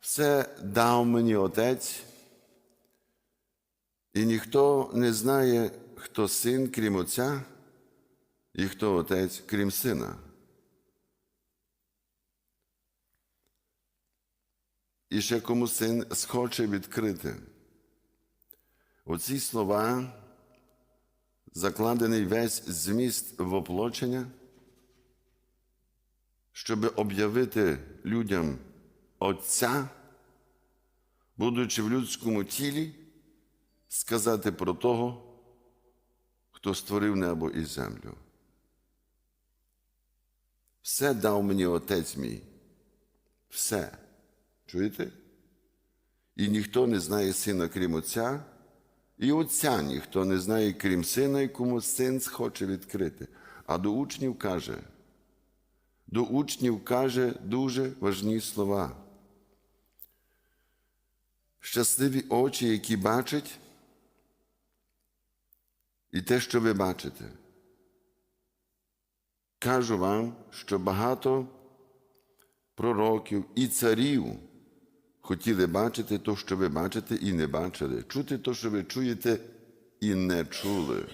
Все дав мені Отець, і ніхто не знає, хто син, крім Отця, і хто Отець, крім Сина. І ще кому син схоче відкрити. Оці слова закладений весь зміст воплочення, щоб об'явити людям Отця, будучи в людському тілі, сказати про того, хто створив небо і землю. Все дав мені Отець мій. Все. Чуєте? І ніхто не знає сина, крім Отця, і Отця ніхто не знає, крім сина, якому син схоче відкрити. А до учнів каже, до учнів каже дуже важні слова. Щасливі очі, які бачать, і те, що ви бачите. Кажу вам, що багато пророків і царів хотіли бачити то, що ви бачите, і не бачили, чути то, що ви чуєте, і не чули.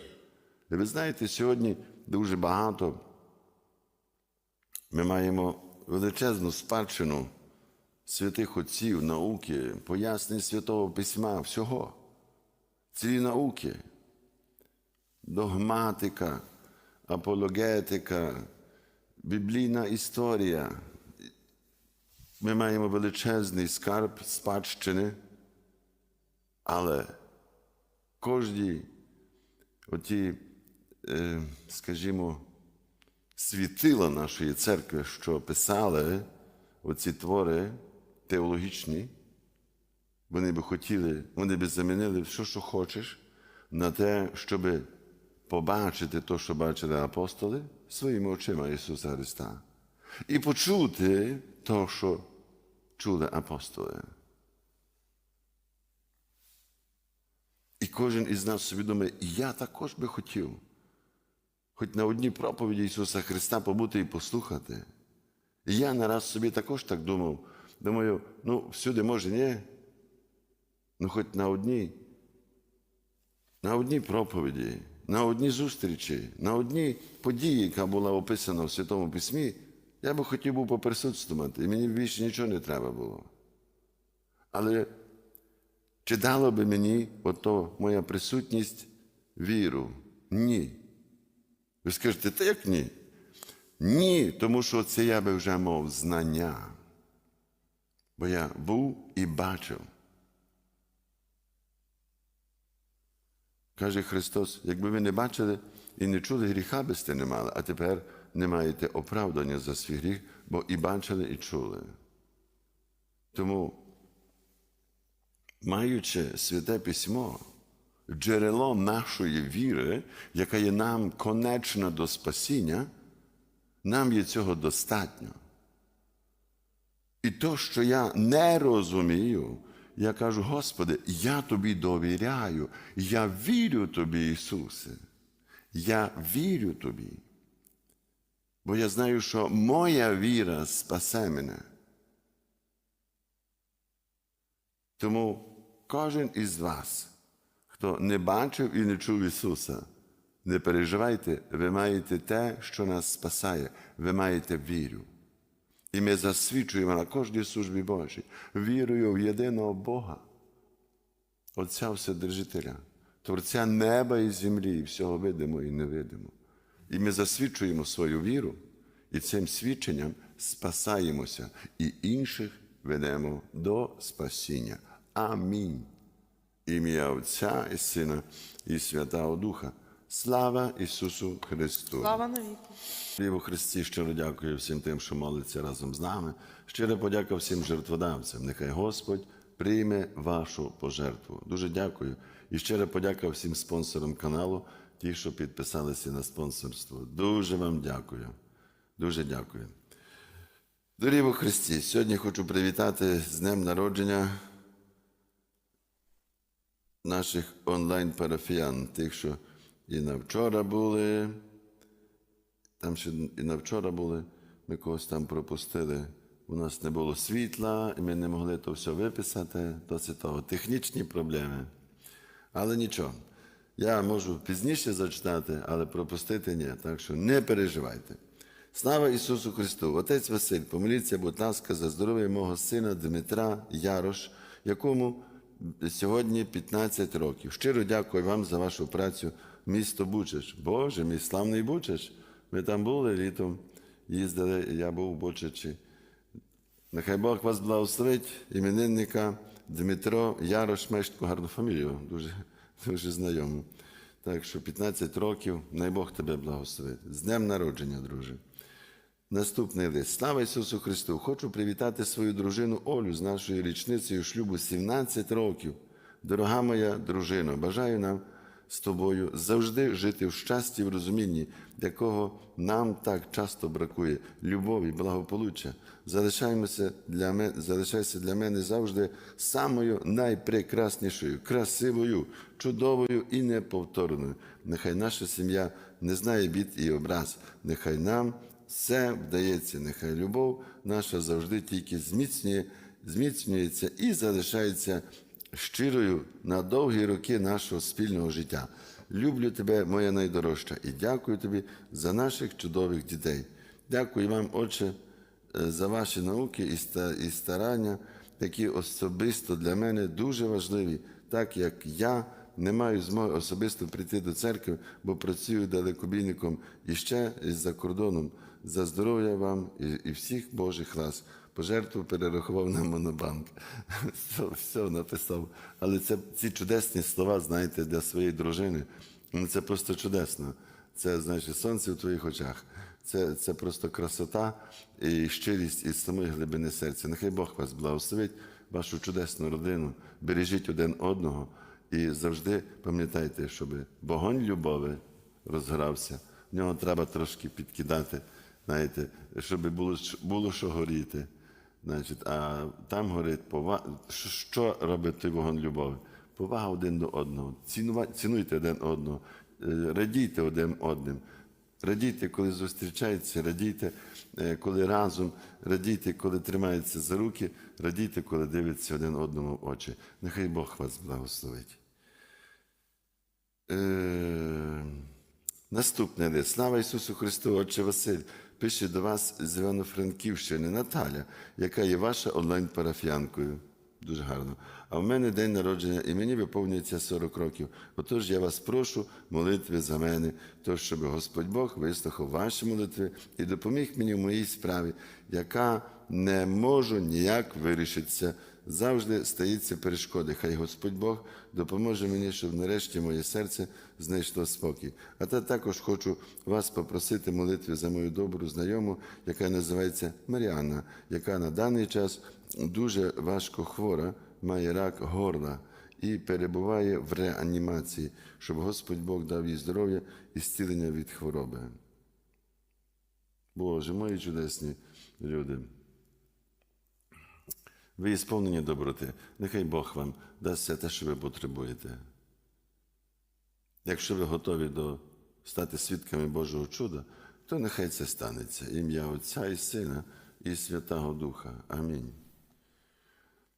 І ви знаєте, сьогодні дуже багато ми маємо величезну спадщину святих отців, науки, пояснень Святого Письма, всього. Цілі науки, догматика, апологетика, біблійна історія. Ми маємо величезний скарб спадщини, але кожні оті, е, скажімо, світила нашої церкви, що писали оці твори теологічні, вони би хотіли, вони би замінили все, що хочеш, на те, щоб побачити те, що бачили апостоли своїми очима Ісуса Христа, і почути те, що чули апостоли. І кожен із нас собі думає, я також би хотів, хоч на одній проповіді Ісуса Христа побути і послухати. І я нараз собі також так думав. Думаю, ну, всюди може, ні. Ну, хоч на одній, на одній проповіді, на одній зустрічі, на одній події, яка була описана в Святому Письмі, я би хотів був поприсутствувати, і мені більше нічого не треба було. Але чи дало би мені ото моя присутність віру? Ні. Ви скажете, та як ні? Ні, тому що це я би вже мав знання. Бо я був і бачив. Каже Христос, якби ви не бачили і не чули, гріха би сте не мали, а тепер не маєте оправдання за свій гріх, бо і бачили, і чули. Тому, маючи святе письмо, джерело нашої віри, яка є нам конечна до спасіння, нам є цього достатньо. І то, що я не розумію, я кажу, Господи, я тобі довіряю, я вірю тобі, Ісусе. Я вірю тобі. Бо я знаю, що моя віра спасе мене. Тому кожен із вас, хто не бачив і не чув Ісуса, не переживайте, ви маєте те, що нас спасає, ви маєте віру. І ми засвідчуємо на кожній службі Божій вірою в єдиного Бога, Отця Вседержителя, Творця неба і землі, і всього видимо і невидимо. І ми засвідчуємо свою віру, і цим свідченням спасаємося, і інших ведемо до спасіння. Амінь. Ім'я Отця і Сина, і Святого Духа. Слава Ісусу Христу! Слава навіки. Слава Христі, щиро дякую всім тим, що молиться разом з нами. Щиро подяка всім жертводавцям. Нехай Господь прийме вашу пожертву. Дуже дякую. І щиро подяка всім спонсорам каналу, ті, що підписалися на спонсорство. Дуже вам дякую. Дуже дякую. Дорогі во Христі, сьогодні хочу привітати з днем народження наших онлайн-парафіян, тих, що і на вчора були, там ще і на вчора були, ми когось там пропустили. у нас не було світла, і ми не могли то все виписати. Досить того. Технічні проблеми. Але нічого. Я можу пізніше зачитати, але пропустити ні. Так що не переживайте. Слава Ісусу Христу! Отець Василь, помоліться, будь ласка, за здоров'я мого сина Дмитра Ярош, якому сьогодні 15 років. Щиро дякую вам за вашу працю, місто Бучач. Боже, мій славний Бучач. Ми там були літом, їздили, я був у Бучачі. Нехай Бог вас благословить, іменинника Дмитро Ярош, маєш гарну фамілію, дуже, дуже знайому. Так що 15 років, най Бог тебе благословить. З днем народження, друже. Наступний лист. Слава Ісусу Христу! Хочу привітати свою дружину Олю з нашою річницею шлюбу 17 років. Дорога моя дружино, бажаю нам з тобою завжди жити в щасті в розумінні, якого нам так часто бракує любові, благополуччя. Залишаємося для мене, залишайся для мене завжди самою найпрекраснішою, красивою, чудовою і неповторною. Нехай наша сім'я не знає бід і образ. Нехай нам все вдається, нехай любов наша завжди тільки зміцнює, зміцнюється і залишається щирою на довгі роки нашого спільного життя. Люблю тебе, моя найдорожча, і дякую тобі за наших чудових дітей. Дякую вам, Отче, е, за ваші науки і ста- і старання, які особисто для мене дуже важливі, так як я не маю змоги особисто прийти до церкви, бо працюю далекобійником і ще за кордоном. За здоров'я вам і, і всіх Божих вас. Пожертву перерахував на монобанк. Все, все написав. Але це ці чудесні слова, знаєте, для своєї дружини. Ну, це просто чудесно. Це, значить, сонце в твоїх очах. Це, це просто красота і щирість із самої глибини серця. Нехай Бог вас благословить, вашу чудесну родину. Бережіть один одного і завжди пам'ятайте, щоб вогонь любові розгрався. В нього треба трошки підкидати, знаєте, щоб було, було що горіти. Значить, а там горить повага. Що, що робить той вогонь любові? Повага один до одного. Цінуйте один одного, е, радійте один одним. Радійте, коли зустрічаються, радійте, е, коли разом, радійте, коли тримаються за руки, радійте, коли дивляться один одному в очі. Нехай Бог вас благословить. Е, Наступне лист. Слава Ісусу Христу, Отче Василь, пише до вас з Івано-Франківщини Наталя, яка є ваша онлайн-парафіянкою. Дуже гарно. А в мене день народження, і мені виповнюється 40 років. Отож я вас прошу молитви за мене, то щоб Господь Бог вислухав ваші молитви і допоміг мені в моїй справі, яка не можу ніяк вирішитися. Завжди стається перешкоди. Хай Господь Бог допоможе мені, щоб нарешті моє серце знайшло спокій. А та також хочу вас попросити молитви за мою добру знайому, яка називається Маріанна, яка на даний час дуже важко хвора, має рак горла і перебуває в реанімації, щоб Господь Бог дав їй здоров'я і зцілення від хвороби. Боже, мої чудесні люди. Ви сповнені доброти. Нехай Бог вам дасть все те, що ви потребуєте. Якщо ви готові до стати свідками Божого чуда, то нехай це станеться. Ім'я Отця і Сина і Святого Духа. Амінь.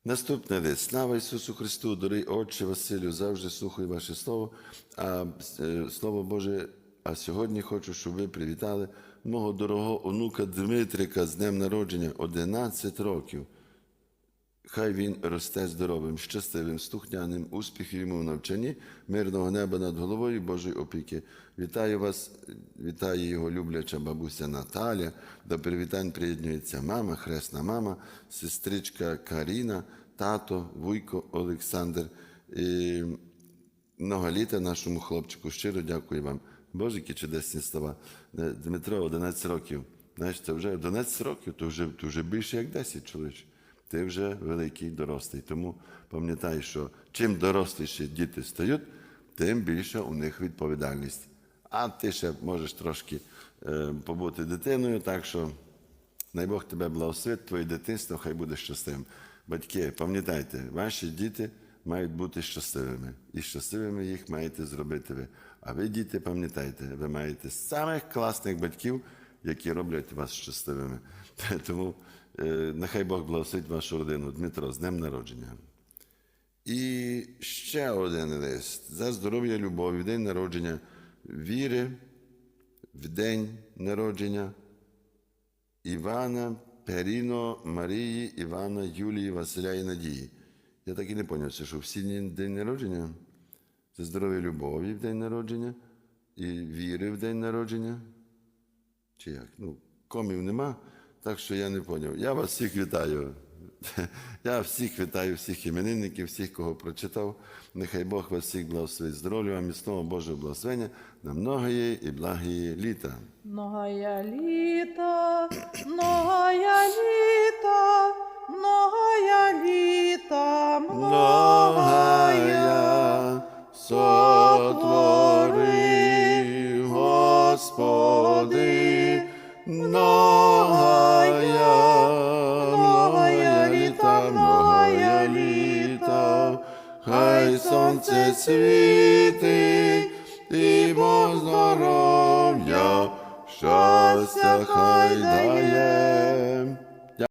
Наступне лист. Слава Ісусу Христу, дорогий Отче Василю, завжди слухаю ваше слово. А е, Слово Боже, а сьогодні хочу, щоб ви привітали мого дорогого онука Дмитрика з днем народження 11 років. Хай він росте здоровим, щасливим, слухняним, успіхів йому в навчанні, мирного неба над головою Божої опіки. Вітаю вас, вітає його любляча бабуся Наталя. До привітань приєднується мама, хресна мама, сестричка Каріна, тато, вуйко Олександр. І много нашому хлопчику. Щиро дякую вам. Боже, які чудесні слова. Е, Дмитро, 11 років. Знаєш, це вже 11 років, то вже, то вже більше як 10 чоловіч. Ти вже великий дорослий. Тому пам'ятай, що чим доросліші діти стають, тим більше у них відповідальність. А ти ще можеш трошки е, побути дитиною, так що най Бог тебе благословить, твоє дитинство хай буде щасливим. Батьки, пам'ятайте, ваші діти мають бути щасливими. І щасливими їх маєте зробити ви. А ви, діти, пам'ятайте, ви маєте самих класних батьків, які роблять вас щасливими. Тому Нехай Бог благословить вашу родину. Дмитро, з днем народження. І ще один лист за здоров'я любові, в день народження віри, в день народження Івана, Періно, Марії, Івана, Юлії, Василя і Надії. Я так і не зрозумів, що всі день народження? Це здоров'я любові в день народження і віри в день народження. Чи як? Ну, комів нема, так що я не зрозумів. Я вас всіх вітаю. Я всіх вітаю, всіх іменинників, всіх, кого прочитав. Нехай Бог вас всіх благословить здоров'я, вам міцного Божого благословення на многої і благії літа. Многая літа, многая літа, многая літа, многая. сотвори, Господи, многая, сонце світить,